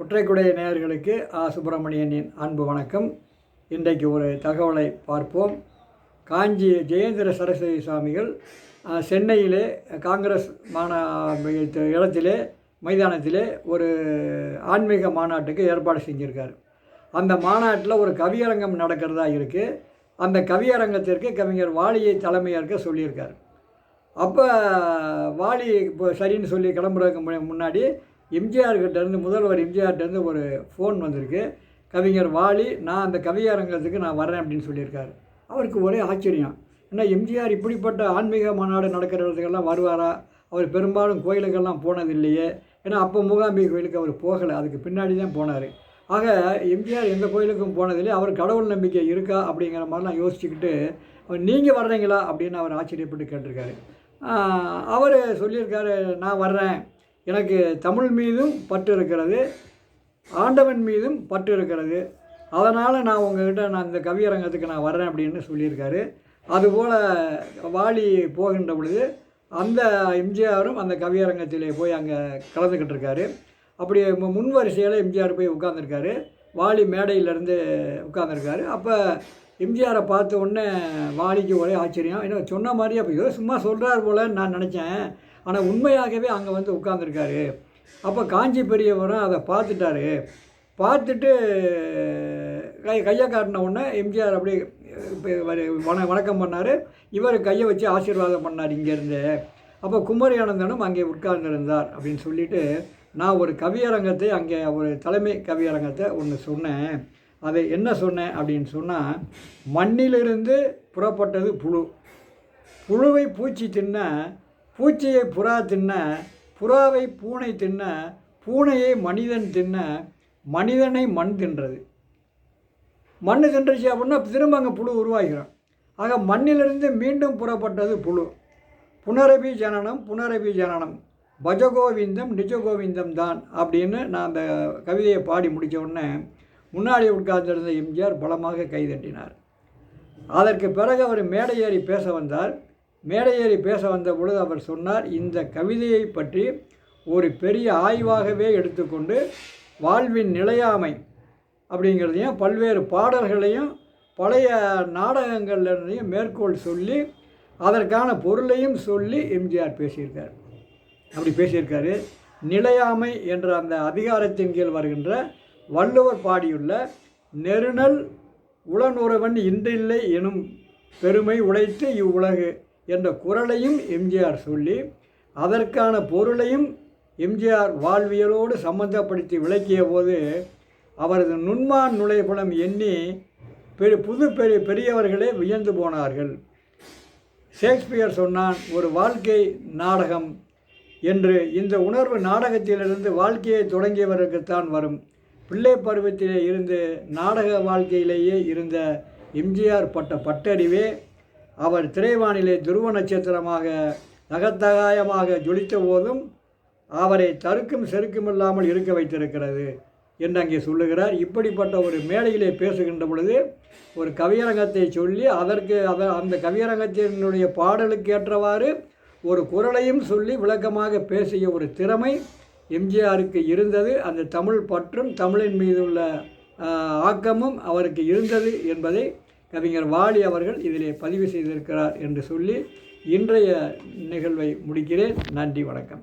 குற்றைக்குடைய நேயர்களுக்கு ஆ. சுப்பிரமணியனின் அன்பு வணக்கம். இன்றைக்கு ஒரு தகவலை பார்ப்போம். காஞ்சி ஜெயேந்திர சரஸ்வதி சுவாமிகள் சென்னையிலே காங்கிரஸ் மாநா இடத்திலே மைதானத்திலே ஒரு ஆன்மீக மாநாட்டுக்கு ஏற்பாடு செஞ்சுருக்கார். அந்த மாநாட்டில் ஒரு கவியரங்கம் நடக்கிறதா இருக்குது அந்த கவியரங்கத்திற்கு கவிஞர் வாலியை தலைமையேற்க சொல்லியிருக்கார். அப்போ வாலி இப்போ சரின்னு சொல்லி கிளம்புறதுக்கு முன்னாடி எம்ஜிஆர்கிட்டேருந்து முதல்வர் எம்ஜிஆர்கிட்டேருந்து ஒரு ஃபோன் வந்திருக்கு. கவிஞர் வாலி நான் அந்த கவியரங்கத்துக்கு நான் வர்றேன் அப்படின்னு சொல்லியிருக்காரு. அவருக்கு ஒரே ஆச்சரியம். ஏன்னா எம்ஜிஆர் இப்படிப்பட்ட ஆன்மீக மாநாடு நடக்கிற இடத்துக்கெல்லாம் வருவாரா? அவர் பெரும்பாலும் கோயிலுக்கெல்லாம் போனது இல்லையே ஏன்னா அப்போ மூகாம்பிகை கோயிலுக்கு அவர் போகலை. அதுக்கு பின்னாடி தான் போனார். ஆக எம்ஜிஆர் எந்த கோயிலுக்கும் போனதில்லை. அவர் கடவுள் நம்பிக்கை இருக்கா அப்படிங்கிற மாதிரிலாம் யோசிச்சுக்கிட்டு அவர் நீங்கள் வர்றீங்களா? அப்படின்னு அவர் ஆச்சரியப்பட்டு கேட்டிருக்காரு. அவர் சொல்லியிருக்காரு நான் வர்றேன். எனக்கு தமிழ் மீதும் பற்று இருக்கிறது ஆண்டவன் மீதும் பற்று இருக்கிறது. அதனால் நான் உங்ககிட்ட நான் இந்த கவியரங்கத்துக்கு நான் வர்றேன் அப்படின்னு சொல்லியிருக்காரு. அதுபோல் வாலி போகின்ற பொழுது அந்த எம்ஜிஆரும் அந்த கவியரங்கத்திலே போய் அங்கே கலந்துக்கிட்டு இருக்காரு அப்படி முன் வரிசையில் எம்ஜிஆர் போய் உட்காந்துருக்காரு வாலி மேடையிலேருந்து உட்காந்துருக்காரு அப்போ எம்ஜிஆரை பார்த்த உடனே வாலிக்கு ஒரே ஆச்சரியம். ஏன்னா சொன்ன மாதிரி அப்போ ஏதோ சும்மா சொல்கிறார் போலன்னு நான் நினச்சேன். ஆனால் உண்மையாகவே அங்கே வந்து உட்காந்துருக்காரு அப்போ காஞ்சி பெரியவரும் அதை பார்த்துட்டாரு. பார்த்துட்டு கை கையை காட்டின உடனே எம்ஜிஆர் அப்படியே வண வணக்கம் பண்ணார். இவர் கையை வச்சு ஆசீர்வாதம் பண்ணார் இங்கேருந்து. அப்போ குமரியானந்தனும் அங்கே உட்கார்ந்திருந்தார் அப்படின்னு சொல்லிட்டு நான் ஒரு கவியரங்கத்தை அங்கே ஒரு தலைமை கவியரங்கத்தை ஒன்று சொன்னேன். அதை என்ன சொன்னேன் அப்படின்னு சொன்னால் மண்ணிலிருந்து புறப்பட்டது புழு. புழுவை பூச்சி தின்ன பூச்சியை புறா தின்ன புறாவை பூனை தின்ன பூனையை மனிதன் தின்ன மனிதனை மண் தின்றது. மண் தின்றுச்சு அப்படின்னா திரும்ப அங்கே புழு உருவாகிறோம் ஆக மண்ணிலிருந்து மீண்டும் புறப்பட்டது புழு. புனரபி ஜனனம் புனரபி ஜனனம். பஜகோவிந்தம் நிஜகோவிந்தம் தான் அப்படின்னு நான் அந்த கவிதையை பாடி முடித்த உடனே முன்னாடி உட்கார்ந்திருந்த எம்ஜிஆர் பலமாக கைதட்டினார் அதற்கு பிறகு அவர் மேடை ஏறி பேச வந்தார். மேடையேறி பேச வந்த பொழுது அவர் சொன்னார் இந்த கவிதையை பற்றி ஒரு பெரிய ஆய்வாகவே எடுத்துக்கொண்டு வாழ்வின் நிலையாமை அப்படிங்கிறதையும் பல்வேறு பாடல்களையும் பழைய நாடகங்கள்லையும் மேற்கோள் சொல்லி அதற்கான பொருளையும் சொல்லி எம்ஜிஆர் பேசியிருக்கார். அப்படி பேசியிருக்காரு. நிலையாமை என்ற அந்த அதிகாரத்தின் கீழ் வருகின்ற வள்ளுவர் பாடியுள்ள நெருநல் உளனுறவன் இன்றில்லை எனும் பெருமை உடைத்து இவ்வுலகு என்ற குரலையும் எம்ஜிஆர் சொல்லி அதற்கான பொருளையும் எம்ஜிஆர் வாழ்வியலோடு சம்பந்தப்படுத்தி விளக்கிய போது அவரது நுண்மான் நுழைபுலம் எண்ணி பெரு புது பெரிய பெரியவர்களே வியந்து போனார்கள். ஷேக்ஸ்பியர் சொன்னான் ஒரு வாழ்க்கை நாடகம் என்று. இந்த உணர்வு நாடகத்திலிருந்து வாழ்க்கையை தொடங்கியவருக்குத்தான் வரும். பிள்ளை பருவத்திலே இருந்து நாடக வாழ்க்கையிலேயே இருந்த எம்ஜிஆர் பட்ட பட்டறிவே அவர் திரைவானிலே துருவ நட்சத்திரமாக நகத்தகாயமாக ஜொலித்த போதும் அவரை தருக்கும் செருக்கும் இல்லாமல் இருக்க வைத்திருக்கிறது என்று அங்கே சொல்லுகிறார். இப்படிப்பட்ட ஒரு மேடையிலே பேசுகின்ற பொழுது ஒரு கவியரங்கத்தை சொல்லி அதற்கு அத அந்த கவியரங்கத்தினுடைய பாடலுக்கு ஏற்றவாறு ஒரு குரலையும் சொல்லி விளக்கமாக பேசிய ஒரு திறமை எம்ஜிஆருக்கு இருந்தது. அந்த தமிழ் பற்றும் தமிழின் மீது உள்ள ஆக்கமும் அவருக்கு இருந்தது என்பதை கவிஞர் வாலி அவர்கள் இதிலே பதிவு செய்திருக்கிறார் என்று சொல்லி இன்றைய நிகழ்வை முடிக்கிறேன். நன்றி வணக்கம்.